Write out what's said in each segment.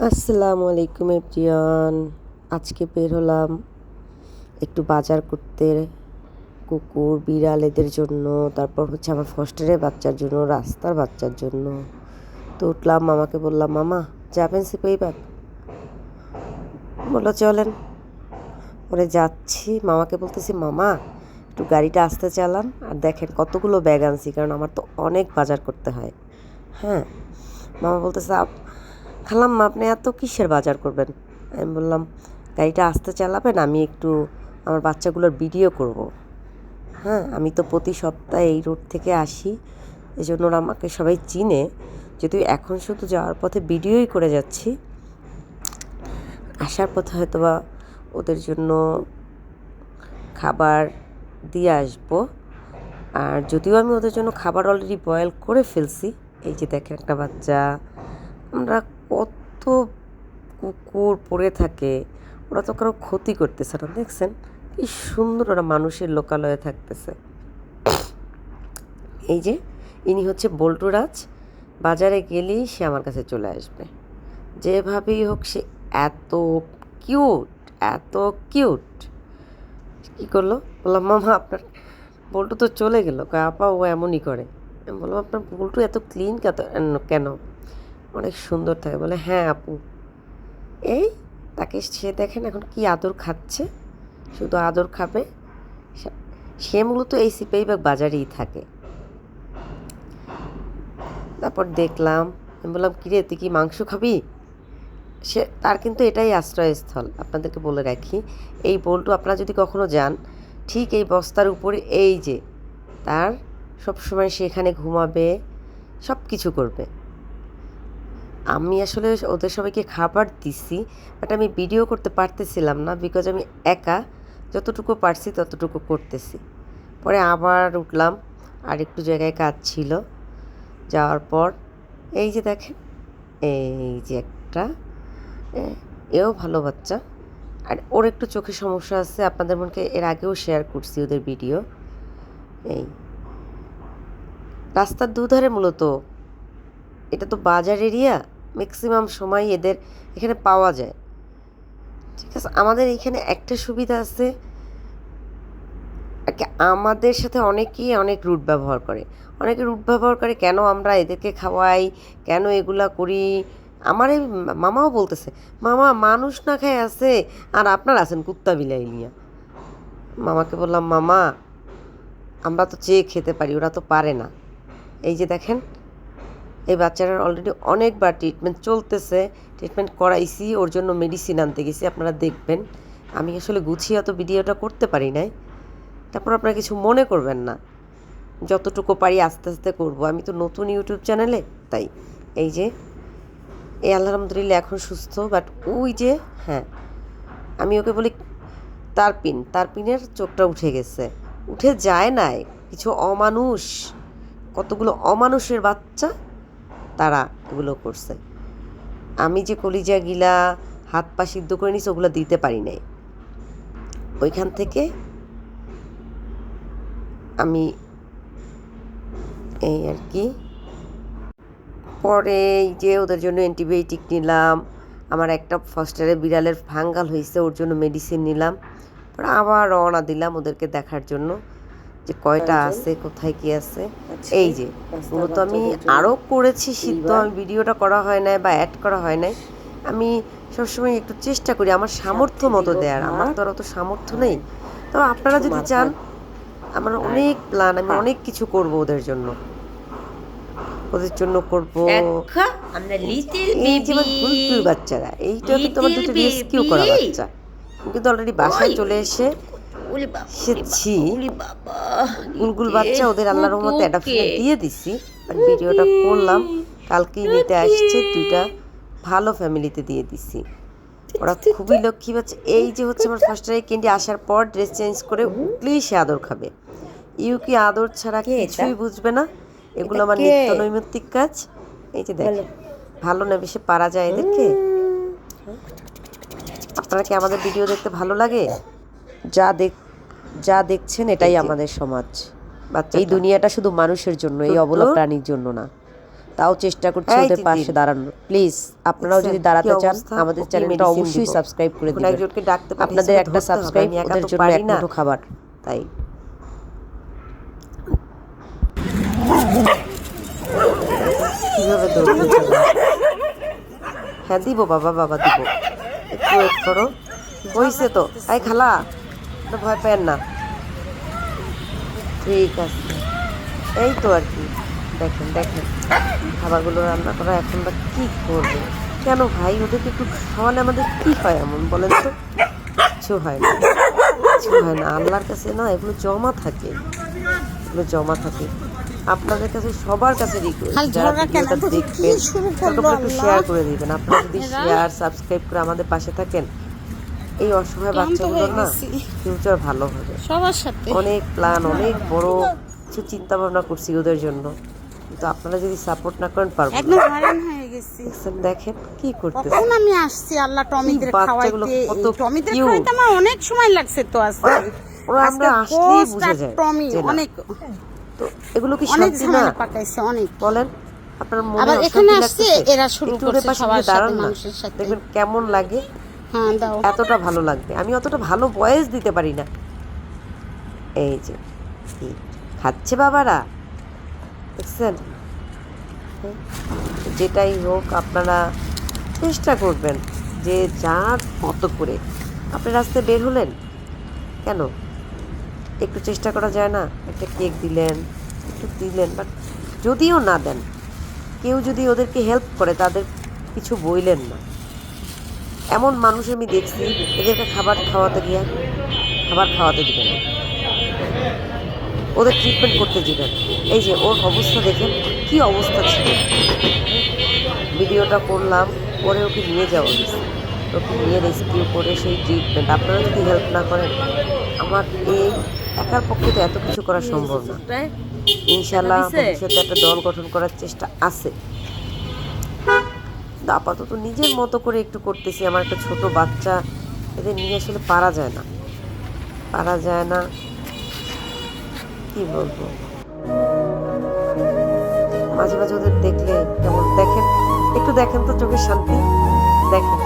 আসসালামু আলাইকুম এভরিওয়ান। আজকে বের হলাম একটু বাজার করতে, কুকুর বিড়াল এদের জন্য, তারপর হচ্ছে আমার ফস্টারের বাচ্চার জন্য, রাস্তার বাচ্চার জন্য। তো উঠলাম, মামাকে বললাম, মামা, যাবেন সিপাহীবাগ বলল, চলেন। পরে যাচ্ছি, মামাকে বলতেছি, মামা, একটু গাড়িটা আসতে চালান আর দেখেন কতগুলো ব্যাগ আনছি, কারণ আমার তো অনেক বাজার করতে হয়। হ্যাঁ মামা বলতেছে, "আপ- খালাম্মা আপনি এত কিসের বাজার করবেন? আমি বললাম, গাড়িটা আসতে চালাবেন, আমি একটু আমার বাচ্চাগুলোর ভিডিও করব। হ্যাঁ আমি তো প্রতি সপ্তাহে এই রোড থেকে আসি এই জন্য ওরা আমাকে সবাই চিনে। যদিও এখন শুধু যাওয়ার পথে ভিডিওই করে যাচ্ছি, আসার পথে হয়তো বা ওদের জন্য খাবার দিয়ে আসব। আর যদিও আমি ওদের জন্য খাবার অলরেডি বয়েল করে ফেলছি, এই যে দেখেন একটা বাচ্চা, আমরা কত কুকুর পড়ে থাকে, ওরা তো কারও ক্ষতি করতেছে না, দেখছেন? কি সুন্দর ওরা মানুষের লোকালয়ে থাকতেছে। এই যে, ইনি হচ্ছে বল্টুরাজ, বাজারে গেলেই সে আমার কাছে চলে আসবে। যেভাবেই হোক সে এত কিউট এত কিউট। কী করল? বললাম, মামা, আপনার বল্টু তো চলে গেল। আপা, ও এমনই করে। আমি বললাম, আপনার বল্টু এত ক্লিন কেন? অনেক সুন্দর থাকে। বলে হ্যাঁ আপু। এই তাকে সে দেখেন এখন কি আদর খাচ্ছে। শুধু আদর খাবে। সে- মূলত এই সিপাহীবাগ বাজারেই থাকে। তারপর দেখলাম, আমি বললাম, কিরে, তুই কি মাংস খাবি? সে, তার কিন্তু এটাই আশ্রয়স্থল। আপনাদেরকে বলে রাখি, এই বল্টু আপনারা যদি কখনো যান, ঠিক এই বস্তার উপরে এই যে, তার সবসময় সে এখানে ঘুমাবে সব কিছু করবে। আমি আসলে ওদের সবাইকে খাবার দিছি বাট আমি ভিডিও করতে পারতেছিলাম না বিকজ আমি একা যতটুকু পারছি ততটুকু করতেছি। পরে আবার উঠলাম, আর একটু জায়গায় কাজ ছিল। যাওয়ার পর, এই যে দেখেন, এই যে একটা এও ভালো বাচ্চা। আর ওর একটু চোখের সমস্যা আছে, আপনাদের মনকে এর আগেও শেয়ার করছি ওদের ভিডিও এই। রাস্তার দুধারে মূলত, এটা তো বাজার এরিয়া ম্যাক্সিমাম সময় এদের এখানে পাওয়া যায়। ঠিক আছে? আমাদের এখানে একটা সুবিধা আছে। আমাদের সাথে অনেকেই অনেক রুট ব্যবহার করে। অনেকে রুট ব্যবহার করে, কেন আমরা এদেরকে খাওয়াই? কেন এগুলা করি? আমার এই মামাও বলতেছে, মামা, মানুষ না খায় আছে, আর আপনার আছেন কুত্তা বিলাই নিয়ে। মামাকে বললাম, মামা, আমরা তো চেয়ে খেতে পারি, ওরা তো পারে না। এই যে দেখেন এই বাচ্চাটার অলরেডি অনেকবার ট্রিটমেন্ট চলতেছে ট্রিটমেন্ট করাইছি, ওর জন্য মেডিসিন আনতে গেছি, আপনারা দেখবেন। আমি আসলে গুছিয়ে অত ভিডিওটা করতে পারি নাই। তারপর আপনারা কিছু মনে করবেন না। যতটুকু পারি আস্তে আস্তে করব। আমি তো নতুন ইউটিউব চ্যানেলে, তাই। এই যে, এই আলহামদুলিল্লাহ এখন সুস্থ বাট ওই যে হ্যাঁ আমি ওকে বলি তার পিন তার পিনের চোখটা উঠে গেছে। উঠে যায় নাই। কিছু অমানুষ, কতগুলো অমানুষের বাচ্চা তারা এগুলো করছে। আমি যে কলিজা গিলা হাত পা সিদ্ধ করে নিছি, ওগুলো দিতে পারি নাই। ওইখান থেকে আমি এই আর কি, পরে যে ওদের জন্য অ্যান্টিবায়োটিক নিলাম, আমার একটা ফস্টারে বিড়ালের ফাঙ্গাল হয়েছে, ওর জন্য মেডিসিন নিলাম, পরে আবার রওনা দিলাম ওদেরকে দেখার জন্য। যে কয়টা আছে কোথায় কি আছে। এই যে মূলত আমি আরও করেছি সিদ্ধ আমি ভিডিওটা করা হয় নাই বা অ্যাড করা হয় নাই। আমি সবসময় একটু চেষ্টা করি আমার সামর্থ্য মতো দেওয়ার আমার তো আর অত সামর্থ্য নেই। তো আপনারা যদি চান আমার অনেক প্ল্যান আমি অনেক কিছু করব ওদের জন্য। ওদের জন্য করব। বাচ্চারা এইটা তো তোমার দুটো রেস্কিউ করা বাচ্চা। কিন্তু অলরেডি বাসায় চলে এসে বাবা গুলগুল বাচ্চা ওদের আল্লাহর রহমতে অ্যাডাপশনে দিয়ে দিছি আর ভিডিওটা করলাম। কালকেই নিতে আসছে দুইটা ভালো ফ্যামিলিতে দিয়ে দিছি। ওরা খুবই লক্ষ্মী বাচ্চা। এই যে হচ্ছে আমার ফার্স্ট টাইম ক্যান্ডি আসার পর ড্রেস চেঞ্জ করে উঠলেই সে আদর খাবে। ইউ কি আদর ছাড়া কে কিছুই বুঝবে না। এগুলো আমার? নিত্য নৈমিত্তিক কাজ। এই যে দেখ ভালো না বেশি পারা যায় এদেরকে? আপনারা কি আমাদের ভিডিও দেখতে ভালো লাগে? যা দেখ যা দেখছেন এটাই আমাদের সমাজ। এই দুনিয়াটা শুধু মানুষের জন্য এই অবলা প্রাণীর জন্য না। তাও চেষ্টা করছি ওদের পাশে দাঁড়ানোর। প্লিজ আপনারাও যদি দাঁড়াতে চান আমাদের চ্যানেলটা অবশ্যই সাবস্ক্রাইব করে দিবেন। আপনাদের একটা সাবস্ক্রাইব ওদের জন্য এক না। মুঠো খাবার। তাই। কীভাবে যাবে? হ্যাঁ দিব বাবা বাবা দিব। একটু ওয়েট করো। হইছে তো। এই খালা তো ভয় পেন না। ঠিক আছে। এই তো আর কি। দেখেন দেখেন। খাবারগুলো রান্না করা এখন বা কি করবে? কেন ভাই ওদেরকে একটু খাওয়ালে আমাদের কি হয় এমন বলেন তো? কিছু হয় না। কিছু হয় না। আল্লাহর কাছে না এগুলো জমা থাকে। এগুলো জমা থাকে। আপনাদের কাছে সবার কাছে রিকোয়েস্ট খালি যারা ভিডিওটা দেখবেন একটু শেয়ার করে দিবেন। আপনারা যদি শেয়ার সাবস্ক্রাইব করে আমাদের পাশে থাকেন এই অসহায় ক্লান্ত বাচ্চাগুলোর না ফিউচার ভালো হবে। সবার সাথে। অনেক প্ল্যান অনেক বড় কিছু চিন্তা ভাবনা করছি ওদের জন্য। কিন্তু আপনারা যদি সাপোর্ট না করেন পারব একদম হয়রান হয়ে গেছি। দেখেন কি করতেছে। কখন আমি আসছি আল্লাহ টমিদের খাওয়াইতে? টমিদের খাওয়াইতে আমার অনেক সময় লাগছে তো আজকে। ওরা আমরা আসলেই বুঝে যায়। টমি অনেক। তো এগুলো কি অনেক ঝামেলা পাকাইছে অনেক। বলেন আপনার মনে আবার এখানে আসছে, এরা শুরু করছে সবার সাথে, মানুষের সাথে। দেখবেন কেমন লাগে। হ্যাঁ এতটা ভালো লাগবে। আমি অতটা ভালো ভয়েস দিতে পারি না। এই যে, কি খাচ্ছে বাবারা? দেখছেন? যেটাই হোক, আপনারা চেষ্টা করবেন যে যার মতো করে। আপনি রাস্তায় বের হলেন? কেন? একটু চেষ্টা করা যায় না? একটা কেক দিলেন, একটু দিলেন, বাট যদিও না দেন, কেউ যদি ওদেরকে হেল্প করে, তাদের কিছু বইলেন না। এমন মানুষ আমি দেখছি এদেরকে খাবার খাওয়াতে গিয়ে খাবার খাওয়াতে দিবেন না। ওদের ট্রিটমেন্ট করতে দিবেন এই যে ওর অবস্থা দেখেন কি অবস্থা ছিল? ভিডিওটা করলাম পরে ওকে নিয়ে যাওয়া হয়েছে। ওকে নিয়ে রেস্কিউ করে সেই ট্রিটমেন্ট আপনারা যদি হেল্প না করেন আমার এই একার পক্ষে তো এত কিছু করা সম্ভব না। ইনশাল্লাহ ভবিষ্যতে একটা দল গঠন করার চেষ্টা আছে। কিন্তু আপাতত নিজের মতো করে একটু করতেছি। আমার একটা ছোট বাচ্চা, এদের নিয়ে আসলে পারা যায় না। পারা যায় না। কি বলব? মাঝে মাঝে ওদের দেখলে কেমন দেখেন? একটু দেখেন তো চোখের শান্তি। দেখেন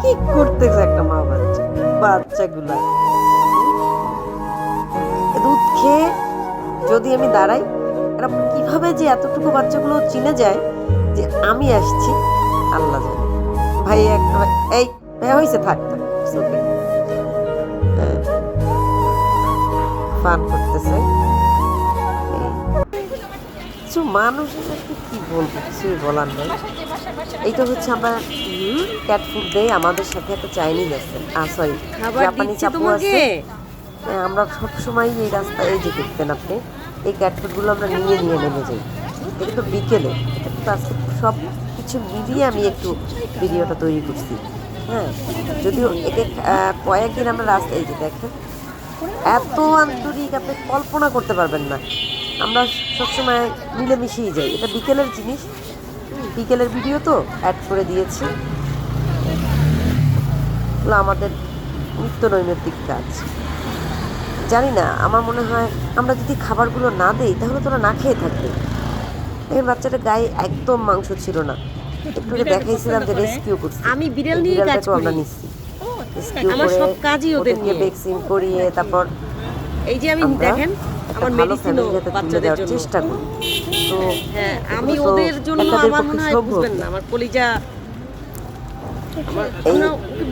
কি করতেছে একটা মা বাচ্চা, বাচ্চাগুলা। দুধ খেয়ে যদি আমি দাঁড়াই, এরা কীভাবে যে এতটুকু বাচ্চাগুলো চিনে যায় যে আমি আসছি? আল্লাহ জানে। ভাই একটা এই ভাই হয়েছে থাক okay. হ্যাঁ। ফান করতেছে। কিছু মানুষ কি বলব কিছুই বলার নেই। এইটা হচ্ছে আমরা ক্যাট ফুড দেই আমাদের সাথে একটা চাইনিজ আছে। আর সরি জাপানি চাপু আছে। আমরা সবসময় এই রাস্তায় এই যে দেখতেন আপনি এই ক্যাটফুডগুলো আমরা নিয়ে নিয়ে নেমে যাই। এটা কিন্তু বিকেলে এটা কিন্তু আজকে সব কিছু মিলিয়ে আমি একটু ভিডিওটা তৈরি করছি। হ্যাঁ যদিও একে কয়েকদিন আমরা রাস্তায় যে দেখেন, এত আন্তরিক আপনি কল্পনা করতে পারবেন না। আমরা সবসময় মিলেমিশেই যাই। এটা বিকেলের জিনিস। বিকেলের ভিডিও তো অ্যাড করে দিয়েছি। আমাদের নিত্য নৈমিত্তিক কাজ। জানি না, আমার মনে হয় আমরা যদি খাবারগুলো না দেই, তাহলে তোরা না খেয়ে থাকবে। এই বাচ্চাটা গায়ে একদম মাংস ছিল না। একটু দেখাইছিলাম যে রেস্কিউ করছি। আমি বিড়াল নিয়ে কাজ করি। রেস্কিউ আমার সব কাজই ওদের নিয়ে। ভ্যাকসিন করিয়ে তারপর এই যে আমি দেখেন আমার মেডিসিনও বাচ্চাদের জন্য। চেষ্টা করি। তো হ্যাঁ আমি ওদের জন্য আমার মনে হয় বুঝবেন না। আমার কলিজা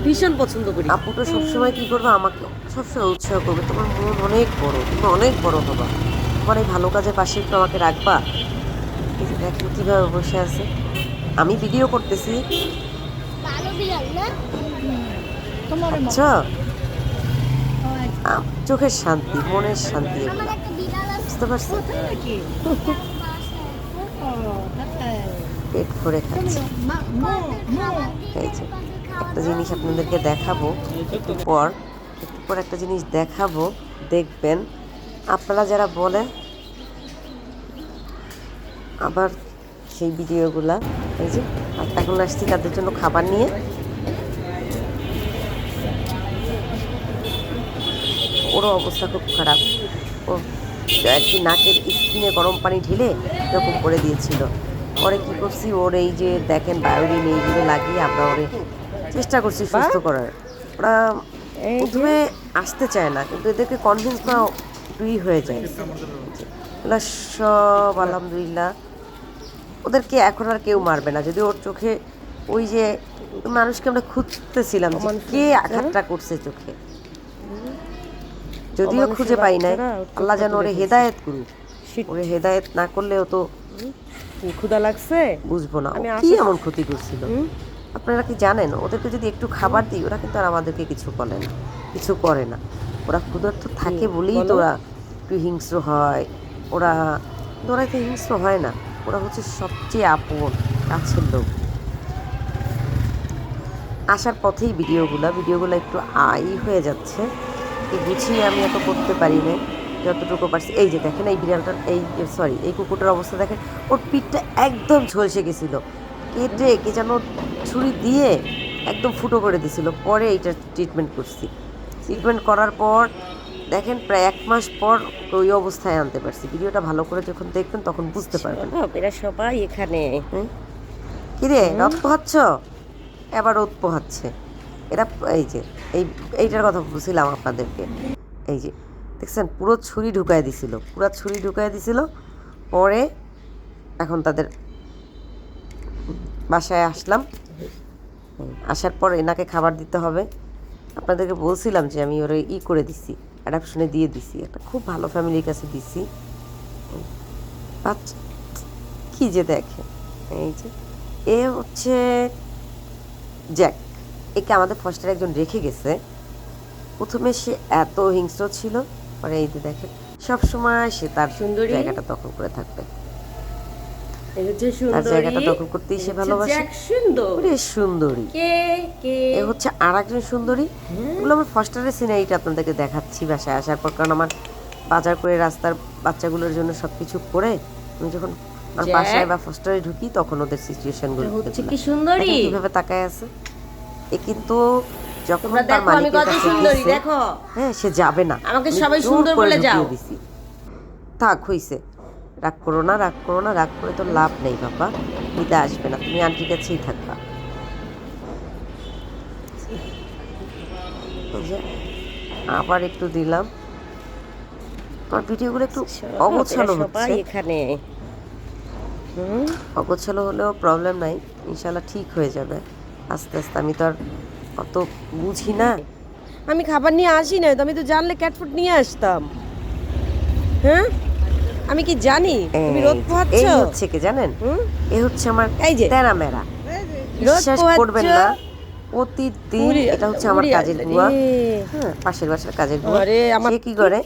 ভীষণ পছন্দ করি। আপুটা সবসময় কি করবে? আমাকে সবসময় উৎসাহ করবে। তোমার মন অনেক বড় তুমি অনেক বড় হবা। তোমার এই ভালো কাজের পাশে একটু আমাকে রাখবা। দেখেন কীভাবে বসে আছে। আমি ভিডিও করতেছি। আচ্ছা। আম- চোখের শান্তি মনের শান্তি বুঝতে পারছি পেট ভরে খাচ্ছি। এই যে একটা জিনিস আপনাদেরকে দেখাবো। একটু পর একটু পর একটা জিনিস দেখাবো। দেখবেন আপনারা যারা বলে আবার সেই ভিডিওগুলা। এই যে আর এখন আসছি তাদের জন্য খাবার নিয়ে। ওরও অবস্থা খুব খারাপ। ও আর কি নাকের স্কিনে গরম পানি ঢেলে এরকম করে দিয়েছিল। পরে কি করছি ওর এই যে দেখেন বায়োডিন এইগুলো লাগিয়ে আমরা ওরে চেষ্টা করছি সুস্থ করার। ওরা প্রথমে আসতে চায় না কিন্তু এদেরকে কনভিন্স করা একটুই হয়ে যায়। এগুলো সব আলহামদুলিল্লাহ। ওদেরকে এখন আর কেউ মারবে না। যদি ওর চোখে ওই যে মানুষকে আমরা খুঁজতেছিলাম কে আঘাতটা করছে চোখে। যদিও খুঁজে পাই নাই। আল্লাহ যেন ওরে হেদায়েত করুক। ওরে হেদায়েত না করলেও তো ক্ষুদা লাগছে? বুঝব না। কি এমন ক্ষতি করছিল? আপনারা কি জানেন? ওদেরকে যদি একটু খাবার দিই ওরা কিন্তু আর আমাদেরকে কিছু বলে না। কিছু করে না। ওরা ক্ষুধার্ত থাকে বলেই তো ওরা একটু হিংস্র হয়। ওরা ওরা তো হিংস্র হয় না। ওরা হচ্ছে সবচেয়ে আপন, কাছের লোক। আসার পথেই ভিডিওগুলো ভিডিওগুলো একটু আই হয়ে যাচ্ছে। গুছিয়ে আমি এত করতে পারি না যতটুকু পারছি। এই যে দেখেন এই বিড়ালটার, এই সরি এই কুকুরটার অবস্থা দেখেন, ওর পিঠটা একদম ঝলসে গেছিল। কেটে, কে যেন ছুরি দিয়ে একদম ফুটো করে দিছিল। পরে এইটা ট্রিটমেন্ট করছি। ট্রিটমেন্ট করার পর দেখেন প্রায় এক মাস পর ওই অবস্থায় আনতে পারছি। ভিডিওটা ভালো করে যখন দেখবেন তখন বুঝতে পারবেন। এরা সবাই এখানে। কিরে রথ পোহাচ্ছ? এবার রোদ পোহাচ্ছে। এরা এই যে এই এইটার কথা বলছিলাম আপনাদেরকে। এই যে দেখছেন পুরো ছুরি ঢুকায় দিছিল পুরো ছুরি ঢুকায় দিছিল। পরে এখন তাদের বাসায় আসলাম। আসার পর এনাকে খাবার দিতে হবে। আপনাদেরকে বলছিলাম যে আমি ওরা ই করে দিছি। অ্যাডাপশনে দিয়ে দিছি। একটা খুব ভালো ফ্যামিলির কাছে দিছি। কি যে দেখে। এই যে এ হচ্ছে জ্যাক। একে আমাদের ফস্টার একজন রেখে গেছে। প্রথমে সে এত হিংস্র ছিল। পরে এই যে দেখে সবসময় সে তার সুন্দরী। জায়গাটা দখল করে থাকবে। এই হচ্ছে তার সুন্দরী জায়গাটা দখল করতেই সে ভালোবাসে। জ্যাক সুন্দরী। কে কে? এ হচ্ছে আর একজন সুন্দরী এগুলো আমার ফস্টারের সিনারিটা আপনাদেরকে দেখাচ্ছি বাসায় আসার পর কারণ আমার বাজার করে রাস্তার বাচ্চাগুলোর জন্য সব কিছু করে আমি যখন আমার বাসায় বা ফস্টারে ঢুকি তখন ওদের সিচুয়েশনগুলো হচ্ছে কি সুন্দরী? কীভাবে তাকায় আছে। এ কিন্তু যখন তার মালিকের কাছে দেখো। হ্যাঁ সে যাবে না। আমাকে সবাই সুন্দর বলে যাও। থাক হইছে। রাগ করো না রাগ করো না রাগ করে তো লাভ নেই বাবা। নিতে আসবে না তুমি আন্টির কাছেই থাকবা। আবার একটু দিলাম। আমার ভিডিওগুলো একটু অগোছালো এরা হচ্ছে। এখানে। হুম অগোছালো হলেও প্রবলেম নাই ইনশাল্লাহ ঠিক হয়ে যাবে। আস্তে আস্তে আমি তো আর অত বুঝি না। আমি খাবার নিয়ে আসি না তো আমি তো জানলে ক্যাট ফুড নিয়ে আসতাম। হ্যাঁ? আমি কি জানি? তুমি রোদ পোহাচ্ছ? এই হচ্ছে কি জানেন? এ হচ্ছে আমার এই যে। তেরা মেরা। রোদ করবেন না প্রতিদিন এটা হচ্ছে আমার কাজের বুয়া হ্যাঁ পাশের বাসার কাজের বুয়া সে কি করে?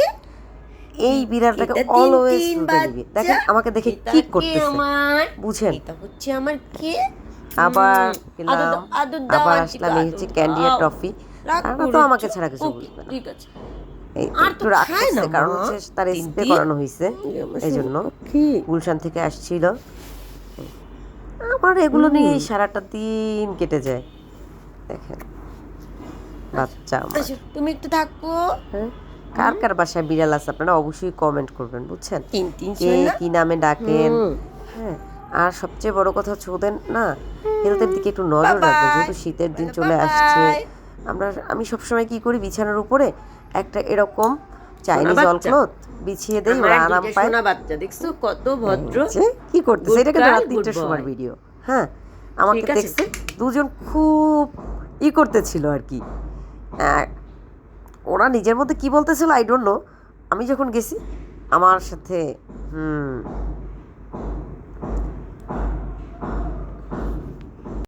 এই বিড়ালটাকে অলওয়েজ তিন দিবি। দেখেন আমাকে দেখে কি করতেছে? বুঝেন। এটা হচ্ছে আমার কে? আবার আবার আসলাম এই হচ্ছে দাও। ক্যান্ডি আর টফি তারা তো আমাকে ছাড়া কিছু ওকে, বুঝবে না। ঠিক আছে। একটু কারণ হচ্ছে তার স্প্রে করানো হয়েছে। এই জন্য গুলশান থেকে আসছিল। আমার এগুলো নিয়ে সারাটা দিন কেটে যায়। দেখেন বাচ্চা আচ্ছা, তুমি একটু থাকো। হ্যাঁ? কার কার বাসায় বিড়াল আছে আপনারা অবশ্যই কমেন্ট করবেন বুঝছেন? কে কি নামে ডাকেন? হ্যাঁ আর সবচেয়ে বড় কথা হচ্ছে ওদের না হেলথের দিকে একটু নজর রাখবেন যেহেতু শীতের দিন চলে আসছে। আমরা আমি সবসময় কি করি বিছানার উপরে একটা এরকম চাইনিজ। অল ক্লথ বিছিয়ে দেই ওরা আরাম পায়। সোনা বাচ্চা দেখছ? কত ভদ্র। কি করতেছে? এটা কিন্তু রাত তিনটার সময় ভিডিও হ্যাঁ আমাকে দেখছে দুজন খুব ই করতেছিল আর কি। ওরা নিজের মধ্যে কি বলতেছিল আই ডোন্ট নো আমি যখন গেছি আমার সাথে হুম